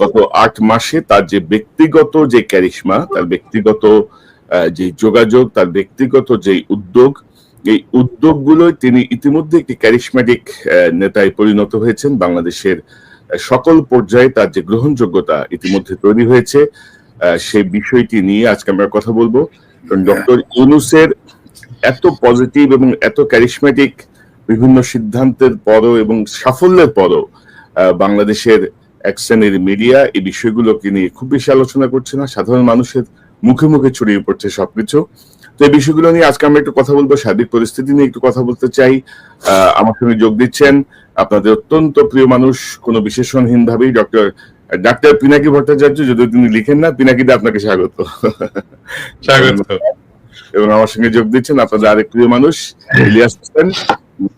গত আট মাসে তার যে ব্যক্তিগত যে ক্যারিশমা তার ব্যক্তিগত যে যোগাযোগ তার ব্যক্তিগত যে উদ্যোগ এই উদ্যোগগুলোই তিনি ইতিমধ্যে একটি ক্যারিশম্যাটিক নেতায় পরিণত হয়েছেন। বাংলাদেশের সকল পর্যায়ে তার যে গ্রহণযোগ্যতা ইতিমধ্যে তৈরি হয়েছে সেই বিষয়টি নিয়ে আজকে আমরা কথা বলব। ডক্টর ইউনুসের এত পজিটিভ এবং এত ক্যারিশম্যাটিক বিভিন্ন সিদ্ধান্তের পরও এবং সাফল্যের পরও আহ, বাংলাদেশের এক শ্রেণির মিডিয়া এই বিষয়গুলোকে নিয়ে খুব বেশি আলোচনা করছে না। সাধারণ মানুষের মুখে মুখে ছড়িয়ে পড়ছে সবকিছু। তো এই বিষয়গুলো নিয়ে আজকে আমরা একটু কথা বলব সার্বিক পরিস্থিতি নিয়ে একটু কথা বলতে চাই। আহ, আমার সঙ্গে যোগ দিচ্ছেন আপনাদের অত্যন্ত প্রিয় মানুষ কোনো বিশেষণহীন ভাবেই ডক্টর ডাক্তার পিনাকি ভট্টাচার্য যদিও তিনি লিখেন না পিনাকিদা আপনাকে স্বাগত। স্বাগত। এবং আমার সঙ্গে যোগ দিচ্ছেন আপনাদের আরেক প্রিয় মানুষ ইলিয়াস হোসেন।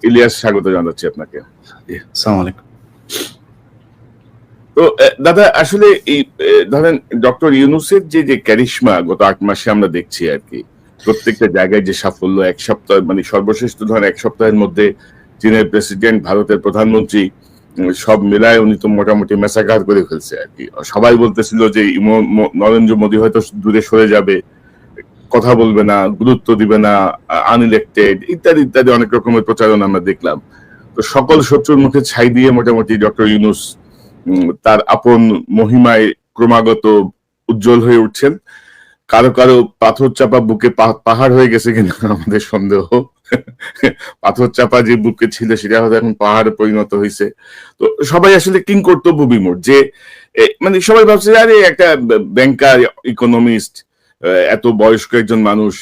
ইলিয়াস স্বাগত জানাচ্ছি আপনাকে। আসসালামু আলাইকুম। তো দাদা, আসলে এই ধরেন ডক্টর ইউনুসের যে যে ক্যারিশমা গত আট মাসে আমরা দেখছি আর কি, প্রত্যেকটা জায়গায় যে সাফল্য, এক সপ্তাহ মানে সর্বশেষ ধরেন এক সপ্তাহের মধ্যে চীনের প্রেসিডেন্ট, ভারতের প্রধানমন্ত্রী সব মিলায় উনি তো মোটামুটি মেসাকার করে ফেলছে আর কি। সবাই বলতেছিল যে নরেন্দ্র মোদী হয়তো দূরে সরে যাবে, কথা বলবে না, গুরুত্ব দিবে না, আনইলেক্টেড, ইত্যাদি ইত্যাদি অনেক রকমের প্রচারণা আমরা দেখলাম। তো সকল শত্রুর মুখে ছাই দিয়ে মোটামুটি ডক্টর ইউনুস তার আপন মহিমায় ক্রমাগত উজ্জ্বল হয়ে উঠছেন। কারও কারও পাথর চাপা বুকে পাহাড় হয়ে গেছে কিনা আমাদের সন্দেহ। পাথর চাপা যে বুকে ছিল সেটা হয়তো এখন পাহাড়ে পরিণত হয়েছে। তো সবাই আসলে কিং কর্তব্য বিমূর যে মানে সবাই ভাবছে, আরে, একটা ব্যাংকার, ইকোনমিস্ট এত বয়স্ক একজন মানুষ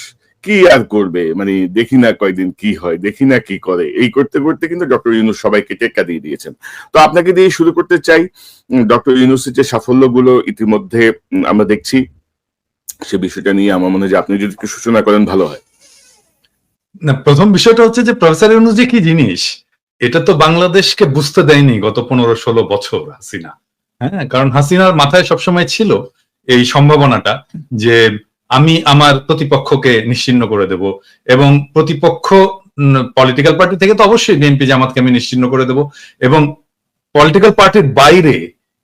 কি আর করবে? মানে দেখি না কয়দিন কি হয়, দেখি না কি করে। এই করতে করতে কিন্তু ডক্টর ইউনুস সবাইকে টেক্কা দিয়ে দিয়েছেন। তো আপনাকে দিয়ে শুরু করতে চাই ডক্টর ইউনুসের যে সাফল্যগুলো ইতিমধ্যে আমরা দেখছি, সে বিষয়টা নিয়ে আমার মনে হয় যে আপনি যদি একটু সূচনা করেন, ভালো হয়। না, প্রথম বিষয়টা হচ্ছে যে প্রফেসর ইউনুস যে কি জিনিস, এটা তো বাংলাদেশকে বুঝতে দেয়নি গত পনেরো ষোলো বছর হাসিনা। হ্যাঁ কারণ হাসিনার মাথায় সবসময় ছিল এই সম্ভাবনাটা যে আমি আমার প্রতিপক্ষকে নিশ্চিন্ন করে দেব এবং প্রতিপক্ষ পলিটিক্যাল পার্টি থেকে তো অবশ্যই বিএনপি জামাতকে আমি নিশ্চিন্ন করে দেব এবং পলিটিক্যাল পার্টির বাইরে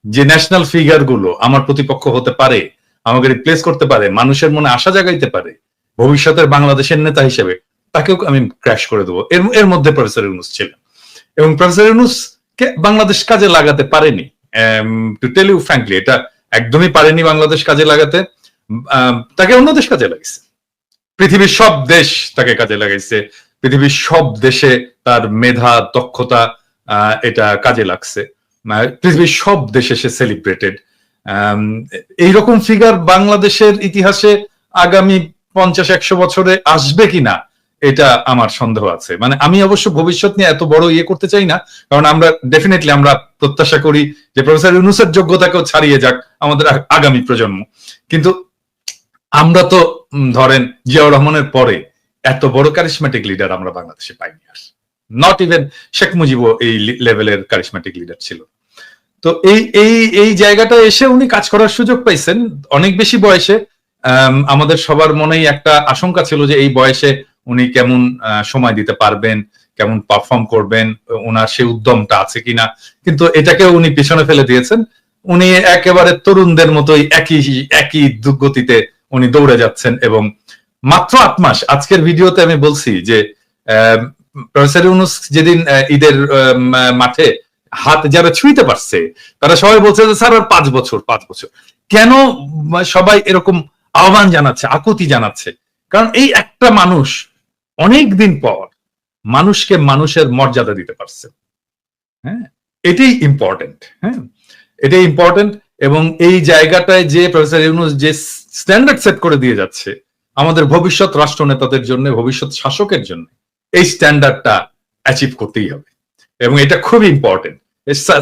যে ন্যাশনাল ফিগারগুলো আমার প্রতিপক্ষ হতে পারে, আমাকে রিপ্লেস করতে পারে, মানুষের মনে আশা জাগাইতে পারে, ভবিষ্যতের বাংলাদেশের নেতা হিসেবে, তাকেও আমি ক্র্যাশ করে দেবো। এর এর মধ্যে প্রফেসর ইউনুস ছিলেন। এবং প্রফেসর ইউনুস কে বাংলাদেশ কাজে লাগাতে পারেনি। টু টেল ইউ ফ্র্যাঙ্কলি এটা একদমই পারেনি বাংলাদেশ কাজে লাগাতে। তাকে অন্য দেশ কাজে লাগাইছে। পৃথিবীর সব দেশ তাকে কাজে লাগাইছে। পৃথিবীর সব দেশে তার মেধা, দক্ষতা এটা কাজে লাগছে। পৃথিবীর সব দেশে সে সেলিব্রেটেড এইরকম ফিগার বাংলাদেশের ইতিহাসে আগামী পঞ্চাশ, একশো বছরে আসবে কিনা, এটা আমার সন্দেহ আছে। মানে আমি অবশ্য ভবিষ্যৎ নিয়ে এত বড় ইয়ে করতে চাই না, কারণ আমরা ডেফিনেটলি আমরা প্রত্যাশা করি যে প্রফেসর ইউনুসের যোগ্যতাকেও ছাড়িয়ে যাক আমাদের আগামী প্রজন্ম। কিন্তু আমরা তো ধরেন জিয়াউর রহমানের পরে এত বড় কারিশমেটিক লিডার আমরা বাংলাদেশে পাইনি আর। নট ইভেন শেখ মুজিবও এই লেভেলের কারিশমেটিক লিডার ছিল। তো এই এই এই জায়গাটা এসে উনি কাজ করার সুযোগ পাইছেন অনেক বেশি বয়সে। আম, আমাদের সবার মনেই একটা আশঙ্কা ছিল যে এই বয়সে উনি কেমন সময় দিতে পারবেন কেমন পারফর্ম করবেন ওনার সেই উদ্যমটা আছে কিনা। কিন্তু এটাকে উনি পিছনে ফেলে দিয়েছেন। উনি একেবারে তরুণদের মতোই একই একই গতিতে উনি দৌড়ে যাচ্ছেন এবং মাত্র আট মাস, আজকের ভিডিওতে আমি বলছি যে প্রফেসর ইউনুস যেদিন ঈদের মাঠে হাত যারা ছুঁইতে পারছে, তারা সবাই বলছে যে, স্যার, আর পাঁচ বছর পাঁচ বছর। কেন সবাই এরকম আহ্বান জানাচ্ছে, আকুতি জানাচ্ছে? কারণ এই একটা মানুষ অনেক দিন পর মানুষকে মানুষের মর্যাদা দিতে পারছে। হ্যাঁ এটাই ইম্পর্টেন্ট হ্যাঁ এটাই ইম্পর্টেন্ট এবং এই জায়গাটায় যে প্রফেসর ইউনুস যে স্ট্যান্ডার্ড সেট করে দিয়ে যাচ্ছে, আমাদের ভবিষ্যৎ রাষ্ট্রনেতাদের জন্য, ভবিষ্যৎ শাসকের জন্য, এই স্ট্যান্ডার্ডটা অ্যাচিভ করতেই হবে। এবং এটা খুবই ইম্পর্টেন্ট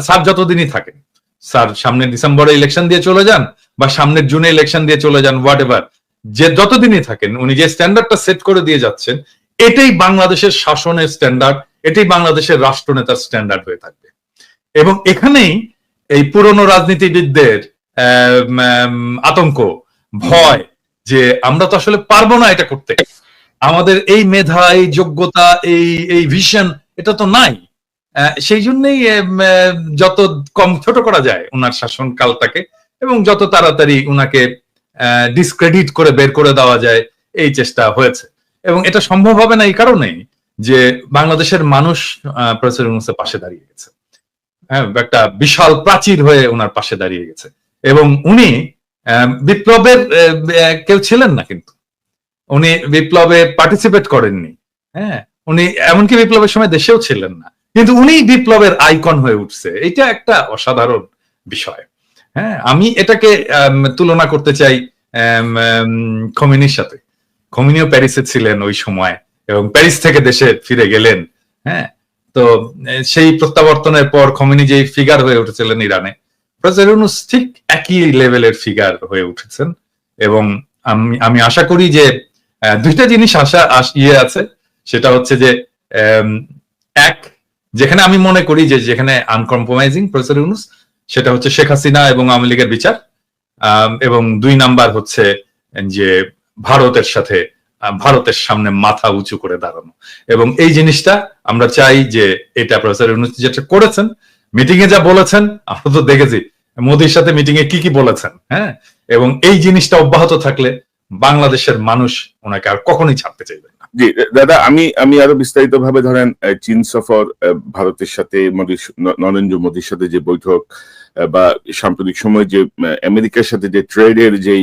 স্যার যতদিনই থাকেন স্যার সামনে ডিসেম্বরে ইলেকশন দিয়ে চলে যান বা সামনের জুনে ইলেকশন দিয়ে চলে যান হোয়াট এভার যে যতদিনই থাকেন, উনি যে স্ট্যান্ডার্ডটা সেট করে দিয়ে যাচ্ছেন, এটাই বাংলাদেশের শাসনের স্ট্যান্ডার্ড এটাই বাংলাদেশের রাষ্ট্রনেতার স্ট্যান্ডার্ড হয়ে থাকবে। এবং এখানেই এই পুরনো রাজনীতিবিদদের আতঙ্ক, ভয় যে আমরা তো আসলে পারব না এটা করতে। আমাদের এই মেধা, এই যোগ্যতা, এই এই ভিশন এটা তো নাই। সেই জন্যই যত কম ছোট করা যায় ওনার শাসনকালটাকে এবং যত তাড়াতাড়ি ওনাকে ডিসক্রেডিট করে বের করে দেওয়া যায়, এই চেষ্টা হয়েছে। এবং এটা সম্ভব হবে না এই কারণেই যে বাংলাদেশের মানুষ প্রফেসর পাশে দাঁড়িয়ে গেছে। একটা বিশাল প্রাচীর হয়ে ওনার পাশে দাঁড়িয়ে গেছে। এবং উনি বিপ্লবের কেউ ছিলেন না কিন্তু। উনি বিপ্লবে পার্টিসিপেট করেননি। হ্যাঁ উনি এমনকি বিপ্লবের সময় দেশেও ছিলেন না। কিন্তু উনি বিপ্লবের আইকন হয়ে উঠছে। এটা একটা অসাধারণ বিষয়। হ্যাঁ আমি এটাকে তুলনা করতে চাই খমিনির সাথে। খমিনিও প্যারিসে ছিলেন ওই সময় এবং প্যারিস থেকে দেশে ফিরে গেলেন। হ্যাঁ তো সেই প্রত্যাবর্তনের পর খমিনি যে ফিগার হয়ে উঠেছিলেন ইরানে ঠিক একই লেভেলের ফিগার হয়ে উঠেছেন। এবং আমি আমি আশা করি যে দুইটা জিনিস আশা ইয়ে আছে। সেটা হচ্ছে যে এক, যেখানে আমি মনে করি যে, যেখানে আনকম্প্রোমাইজিং প্রফেসর ইউনুস সেটা হচ্ছে শেখ হাসিনা এবং আওয়ামী লীগের বিচার। এবং দুই নাম্বার হচ্ছে যে, ভারতের সাথে ভারতের সামনে মাথা উঁচু করে দাঁড়ানো। এবং এই জিনিসটা আমরা চাই যে এটা প্রফেসর যেটা করেছেন মিটিং এ যা বলেছেন, আমরা তো দেখেছি, মোদির সাথে মিটিং এ কি কি বলেছেন হ্যাঁ? এবং এই জিনিসটা অব্যাহত থাকলে বাংলাদেশের মানুষ ওনাকে আর কখনোই ছাড়তে চাইবে না। জি, দাদা, আমি আমি আরও বিস্তারিত ভাবে ধরেন চীন সফর ভারতের সাথে মোদীর নরেন্দ্র মোদীর সাথে যে বৈঠক বা সাম্প্রতিক সময় যে আমেরিকার সাথে যে ট্রেডের যে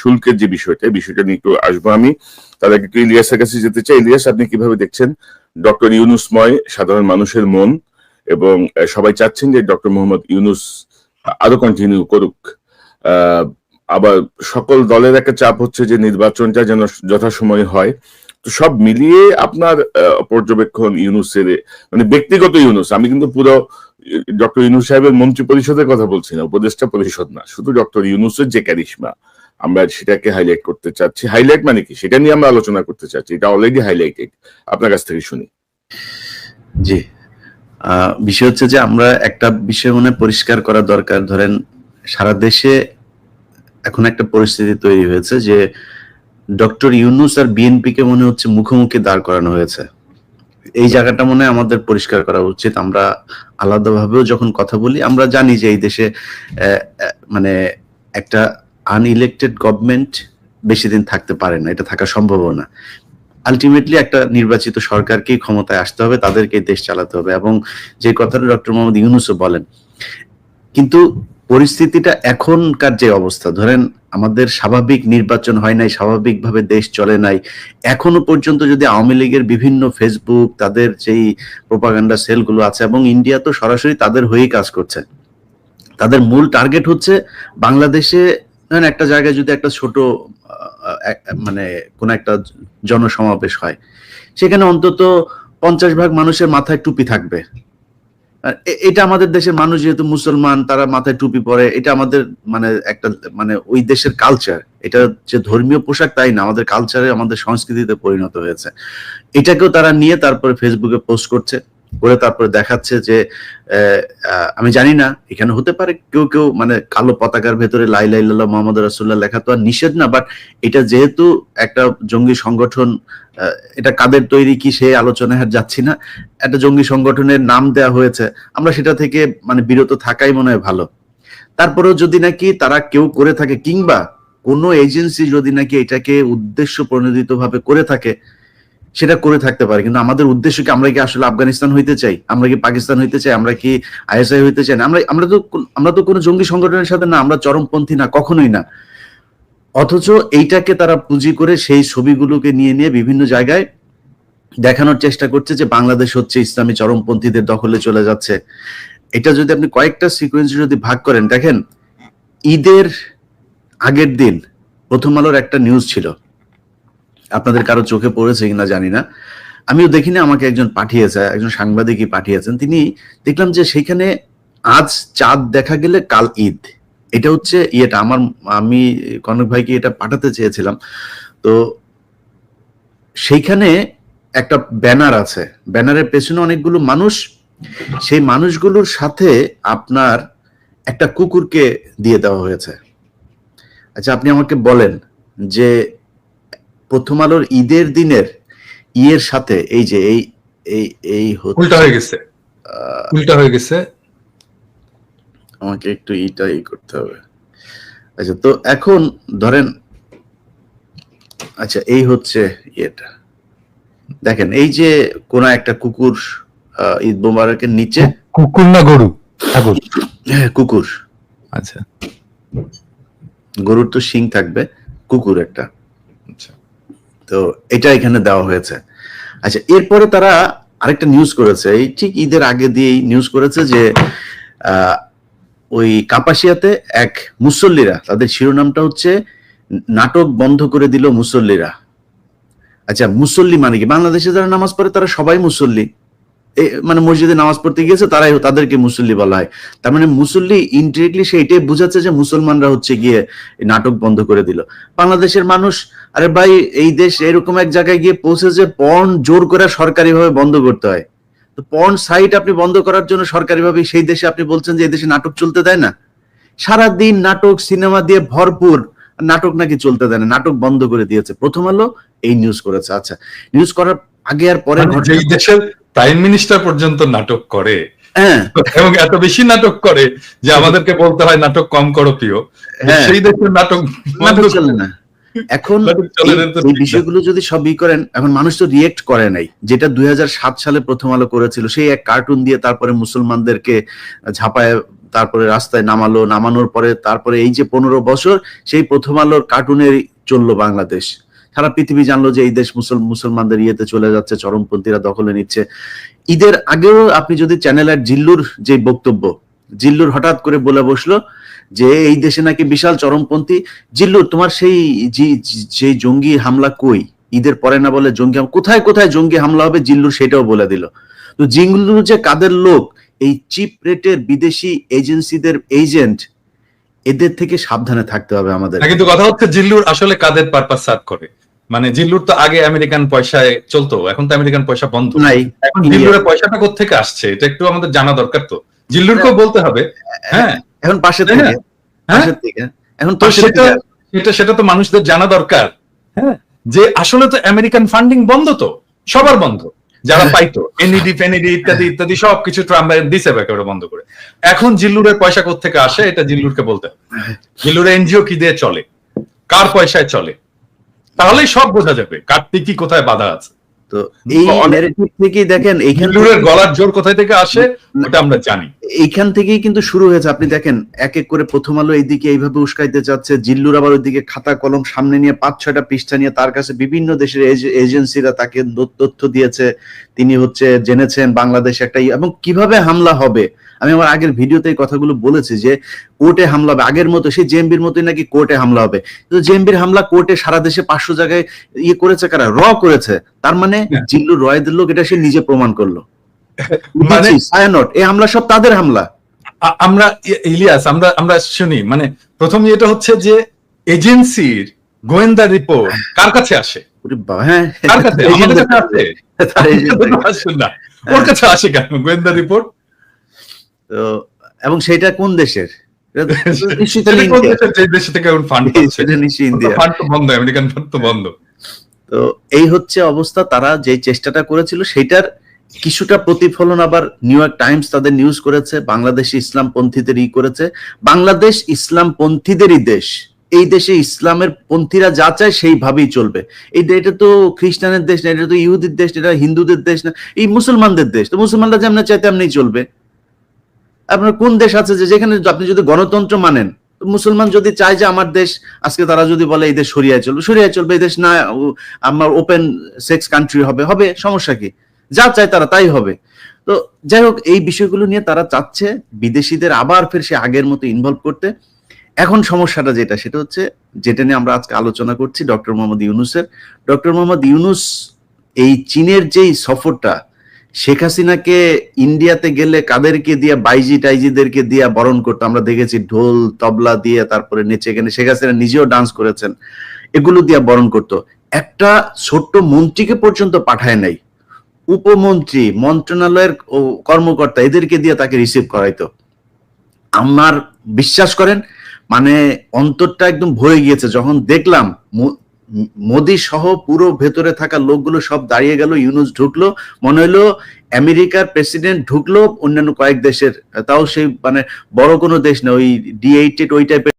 শুল্কের যে বিষয়টা বিষয়টা নিয়ে একটু আসব আমি। তার আগে একটু ইলিয়াসের কাছে যেতে চাই। ইলিয়াস, আপনি কীভাবে দেখছেন? ডক্টর ইউনুসময়, সাধারণ মানুষের মন এবং সবাই চাচ্ছেন যে ডক্টর মোহাম্মদ ইউনুস আরও কন্টিনিউ করুক। আবার সকল দলের একটা চাপ হচ্ছে যে নির্বাচনটা যেন যথাসময়ে হয়। তো সব মিলিয়ে আপনার পর্যবেক্ষণ ইউনুসের মানে ব্যক্তিগত ইউনুস, আমি কিন্তু পুরো ডক্টর ইউনুস সাহেবের মন্ত্রী পরিষদের কথা বলছি না, উপদেষ্টা পরিষদ না, শুধু ডক্টর ইউনুসের যে ক্যারিশমা আমরা সেটাকে হাইলাইট করতে চাচ্ছি। হাইলাইট মানে কি? সেটা নিয়ে আমরা আলোচনা করতে চাচ্ছি, এটা অলরেডি হাইলাইটেড আপনার কাছ থেকে শুনি। জি বিষয় হচ্ছে যে আমরা একটা বিষয় মনে পরিষ্কার করা দরকার। ধরেন, সারা দেশে এখন একটা পরিস্থিতি তৈরি হয়েছে যে ডক্টর ইউনুস আর বিএনপি কে মনে হচ্ছে মুখোমুখি দাঁড় করানো হয়েছে। এই জায়গাটা মনে হয় আমাদের পরিষ্কার করা উচিত। আমরা আলাদাভাবেও যখন কথা বলি, আমরা জানি যে এই দেশে মানে একটা আনইলেক্টেড গভর্নমেন্ট বেশি দিন থাকতে পারে না, এটা থাকা সম্ভব না। আলটিমেটলি একটা নির্বাচিত সরকারকেই ক্ষমতায় আসতে হবে তাদেরকে দেশ চালাতে হবে এবং যে কথাটা ডক্টর মোহাম্মদ ইউনুসও বলেন, কিন্তু পরিস্থিতিটা এখনকার যে অবস্থা, ধরেন আমাদের স্বাভাবিক নির্বাচন হয় নাই, স্বাভাবিকভাবে দেশ চলে নাই, এখনও পর্যন্ত যদি আওয়ামী লীগের বিভিন্ন ফেসবুক তাদের যেই প্রোপাগান্ডা সেলগুলো আছে এবং ইন্ডিয়া তো সরাসরি তাদের হয়েই কাজ করছে। তাদের মূল টার্গেট হচ্ছে বাংলাদেশে, ধরেন একটা জায়গায় যদি একটা ছোট মানে কোন একটা জনসমাবেশ হয়, সেখানে অন্তত পঞ্চাশ ভাগ মানুষের মাথায় টুপি থাকবে। এটা আমাদের দেশের মানুষ যেহেতু মুসলমান, তারা মাথায় টুপি পরে, এটা আমাদের মানে একটা মানে ওই দেশের কালচার এটা যে ধর্মীয় পোশাক তাই না, আমাদের কালচারে আমাদের সংস্কৃতিতে পরিণত হয়েছে। এটাকেও তারা নিয়ে তারপরে ফেসবুকে পোস্ট করছে। করে তারপরে দেখাচ্ছে যে আমি জানি না, এখানে হতে পারে কেউ কেউ মানে কালো পতাকার ভেতরে লাই লাই লাল্লাহ মোহাম্মদ রাসুল্লাহ লেখা তো আর নিষেধ না বাট এটা যেহেতু একটা জঙ্গি সংগঠন এটা কাদের তৈরি কি সেই আলোচনায় আর যাচ্ছি না, একটা জঙ্গি সংগঠনের নাম দেওয়া হয়েছে, আমরা সেটা থেকে মানে বিরত থাকাই মনে হয় ভালো। তারপরেও যদি নাকি তারা কেউ করে থাকে, কিংবা কোনো এজেন্সি যদি নাকি এটাকে উদ্দেশ্য প্রণোদিত ভাবে করে থাকে সেটা করে থাকতে পারে। কিন্তু আমাদের উদ্দেশ্য কি আমরা কি আসলে আফগানিস্তান হইতে চাই? আমরা কি পাকিস্তান হইতে চাই? আমরা কি আইএসআই হইতে চাই? আমরা আমরা তো আমরা তো কোনো জঙ্গি সংগঠনের সাথে না, আমরা চরমপন্থী না, কখনোই না। অথচ এইটাকে তারা পুঁজি করে সেই ছবিগুলোকে নিয়ে নিয়ে বিভিন্ন জায়গায় দেখানোর চেষ্টা করছে যে বাংলাদেশ হচ্ছে ইসলামী চরমপন্থীদের দখলে চলে যাচ্ছে। এটা যদি আপনি কয়েকটা সিকোয়েন্সে যদি ভাগ করেন, দেখেন, ঈদের আগের দিন প্রথম আলোর একটা নিউজ ছিল। আপনাদের কারও চোখে পড়েছে কিনা জানি না। আমিও দেখিনি, আমাকে একজন পাঠিয়েছে, একজন সাংবাদিকই পাঠিয়েছেন। তিনি দেখলাম যে সেখানে আজ চাঁদ দেখা গেলে কাল ঈদ। এটা হচ্ছে ইয়েটা, আমার, আমি কনক ভাইকে এটা পাঠাতে চেয়েছিলাম। তো সেইখানে একটা ব্যানার আছে। ব্যানারের পেছনে অনেকগুলো মানুষ। সেই মানুষগুলোর সাথে আপনার একটা কুকুরকে দিয়ে দেওয়া হয়েছে। আচ্ছা আপনি আমাকে বলেন যে প্রথম আলোর ঈদের দিনের ইয়ের সাথে এই যে এই এই এই উল্টা হয়ে গেছে। উল্টা হয়ে গেছে। আমাকে একটু ইটা ই করতে হবে। আচ্ছা তো এখন ধরেন আচ্ছা এই হচ্ছে ইয়েটা। দেখেন এই যে কোন একটা কুকুর আহ, ঈদ মোবারকের নিচে কুকুর না গরু? ঠাকুর হ্যাঁ, কুকুর। আচ্ছা। গরুর তো শিং থাকবে কুকুর একটা। আচ্ছা। তো এটা এখানে দেওয়া হয়েছে। আচ্ছা এরপরে তারা আরেকটা নিউজ করেছে। এই ঠিক ঈদের আগে দিয়েই নিউজ করেছে যে ওই কাপাসিয়াতে এক মুসল্লিরা, তাদের শিরোনামটা হচ্ছে, নাটক বন্ধ করে দিল মুসল্লিরা। আচ্ছা মুসল্লি মানে কি? বাংলাদেশে যারা নামাজ পড়ে তারা সবাই মুসল্লি। মানে মসজিদে নামাজ পড়তে গিয়েছে তারাই তাদেরকে মুসল্লি বলা হয়। তার মানে মুসল্লি ইনডিরেক্টলি সে এটাই বোঝাচ্ছে যে মুসলমানরা হচ্ছে গিয়ে নাটক বন্ধ করে দিল। বাংলাদেশের মানুষ আরে ভাই এই দেশ এরকম এক জায়গায় গিয়ে পৌঁছেছে পর্ন জোর করে সরকারিভাবে বন্ধ করতে হয়। তো পর্ন সাইট আপনি বন্ধ করার জন্য সরকারিভাবে সেই দেশে আপনি বলছেন যে এই দেশে নাটক চলতে দেয় না? সারা দিন নাটক সিনেমা দিয়ে ভরপুর নাটক নাকি চলতে দেয় না? নাটক বন্ধ করে দিয়েছে। প্রথম আলো এই নিউজ করেছে। আচ্ছা নিউজ করার আগে আর পরে মানে যেই দেশের প্রাইম মিনিস্টার পর্যন্ত নাটক করে। হ্যাঁ। এবং এত বেশি নাটক করে যে আমাদেরকে বলতে হয় নাটক কম করো প্রিয়। হ্যাঁ। সেই দেশের নাটক নাটক চলে না। এখন এই-। বিষয়গুলো যদি সবই করেন এখন মানুষ তো রিয়েক্ট করে নাই। যেটা দুই হাজার সাত সালে প্রথম আলো করেছিল সেই এক কার্টুন দিয়ে তারপরে মুসলমানদেরকে ঝাঁপায় তারপরে রাস্তায় নামালো। নামানোর পরে তারপরে এই যে পনেরো বছর সেই প্রথম আলোর কার্টুনের চলল বাংলাদেশ। সারা পৃথিবী জানলো যে এই দেশ মুসল, মুসলমানদের ইয়েতে চলে যাচ্ছে, চরমপন্থীরা দখলে নিচ্ছে। ঈদের আগেও আপনি যদি চ্যানেলের জিল্লুর যে বক্তব্য, জিল্লুর হঠাৎ করে বলে বসল যে এই দেশে নাকি বিশাল চরমপন্থী জিল্লুর তোমার সেই সেই জঙ্গি হামলা কই? ঈদের পরে না বলে জঙ্গি কোথায় কোথায় জঙ্গি হামলা হবে? জিল্লুর সেটাও বলে দিল। তো জিল্লুর যে কাদের লোক, এই চিপ রেটের বিদেশি এজেন্সিদের এজেন্ট, এদের থেকে সাবধানে থাকতে হবে আমাদের। কিন্তু কথা হচ্ছে জিল্লুর আসলে কাদের পারপাস সার্ভ করে। মানে জিল্লুর তো আগে আমেরিকান পয়সায় চলতো এখন তো আমেরিকান পয়সা বন্ধ। নাই। এখন জিল্লুরের পয়সাটা কোথেকে আসছে? এটা একটু আমাদের জানা দরকার তো। জিল্লুরকেও বলতে হবে। হ্যাঁ। এখন পাশে থেকে হ্যাঁ? পাশের থেকে এখন তো সেটা সেটা সেটা তো মানুষদের জানা দরকার। হ্যাঁ। যে আসলে তো আমেরিকান ফান্ডিং বন্ধ তো। সবার বন্ধ। যারা হ্যাঁ। পাইতো এনইডি ফেনিডি ইত্যাদি ইত্যাদি সবকিছু ট্রাম্প দিছে একেবারে বন্ধ করে। এখন জিল্লুরের পয়সা কোথেকে আসে এটা জিল্লুরকে বলতে হবে। জিল্লুরের এনজিও কি দিয়ে চলে? কার পয়সায় চলে? তাহলেই সব বোঝা যাবে কার্তিক কি কোথায় বাধা আছে। তো এই ন্যারেটিভ থেকেই দেখেন এইখান গলার জোর কোথায় থেকে আসে ওটা আমরা জানি। এইখান থেকেই কিন্তু শুরু হয়েছে। আপনি দেখেন এক এক করে প্রথম আলো এইদিকে এইভাবে উস্কাইতে চাচ্ছে জিল্লুর আবার ওইদিকে খাতা কলম সামনে নিয়ে পাঁচ ছয়টা পৃষ্ঠা নিয়ে তার কাছে বিভিন্ন দেশের এজেন্সিরা তাকে তথ্য দিয়েছে। তিনি হচ্ছে জেনেছেন বাংলাদেশ একটা এবং কীভাবে হামলা হবে? আমি আমার আগের ভিডিওতে এই কথাগুলো বলেছি যে কোর্টে হামলা হবে। আগের মতো সেই জেএমবির মতোই নাকি কোর্টে হামলা হবে। কিন্তু জেএমবির হামলা কোর্টে সারা দেশে পাঁচশো জায়গায় ইয়ে করেছে কারা? র করেছে। তার মানে হ্যাঁ। জিল্লুর রয়েদের লোক এটা সে নিজে প্রমাণ করল। মানে এই হামলা সব তাদের হামলা। আমরা ইলিয়াস আমরা আমরা শুনি। মানে প্রথম এটা হচ্ছে যে এজেন্সির গোয়েন্দা রিপোর্ট কার কাছে আসে? হ্যাঁ। কার কাছে? আসে? না। ওর কাছে আসে কেন গোয়েন্দা রিপোর্ট? তো এবং সেটা কোন দেশের? তো এই হচ্ছে অবস্থা তারা যে চেষ্টাটা করেছিল সেটার কিছুটা প্রতিফলন আবার নিউ ইয়র্ক টাইমস তাদের নিউজ করেছে বাংলাদেশ ইসলাম পন্থীদের ই করেছে। বাংলাদেশ ইসলাম পন্থীদেরই দেশ। এই দেশে ইসলামের পন্থীরা যা চায় সেইভাবেই চলবে। এই এটা তো খ্রিস্টানের দেশ না এটা তো ইহুদির দেশ না, এটা হিন্দুদের দেশ না এই মুসলমানদের দেশ। তো মুসলমানরা যেমন চায় তেমনি চলবে। আপনার কোন দেশ আছে যে যেখানে আপনি যদি গণতন্ত্র মানেন মুসলমান যদি চায় যে আমার দেশ, আজকে তারা যদি বলে এই দেশ সরিয়ায় চলবে সরিয়ায় চলবে, এই দেশ না আমার ওপেন সেক্স কান্ট্রি হবে হবে, সমস্যা কি? যা চায় তারা তাই হবে। তো যাই হোক, এই বিষয়গুলো নিয়ে তারা চাচ্ছে বিদেশিদের আবার ফের সে আগের মতো ইনভলভ করতে। এখন সমস্যাটা যেটা, সেটা হচ্ছে যেটা নিয়ে আমরা আজকে আলোচনা করছি, ডক্টর মোহাম্মদ ইউনুসের। ডক্টর মোহাম্মদ ইউনুস এই চীনের যেই সফরটা শেখ হাসিনাকে ইন্ডিয়াতে গেলে কাদেরকে দিয়ে, বাইজি টাইজিদেরকে দিয়ে বরণ করতো? আমরা দেখেছি ঢোল, তবলা দিয়ে তারপরে নেচে এখানে শেখ হাসিনা নিজেও ডান্স করেছেন। এগুলো দিয়ে বরণ করতো। একটা ছোট্ট মন্ত্রীকে পর্যন্ত পাঠায় নাই। উপমন্ত্রী, মন্ত্রণালয়ের কর্মকর্তা এদেরকে দিয়ে তাকে রিসিভ করাইতো। আমার বিশ্বাস করেন মানে অন্তরটা একদম ভরে গিয়েছে। যখন দেখলাম মোদি সহ পুরো ভেতরে থাকা লোকগুলো সব দাঁড়িয়ে গেল, ইউনুস ঢুকলো, মনে হলো আমেরিকার প্রেসিডেন্ট ঢুকলো, অন্যান্য কয়েক দেশের, তাও সেই মানে বড় কোনো দেশ না, ওই ডি এইটেড ওই টাইপের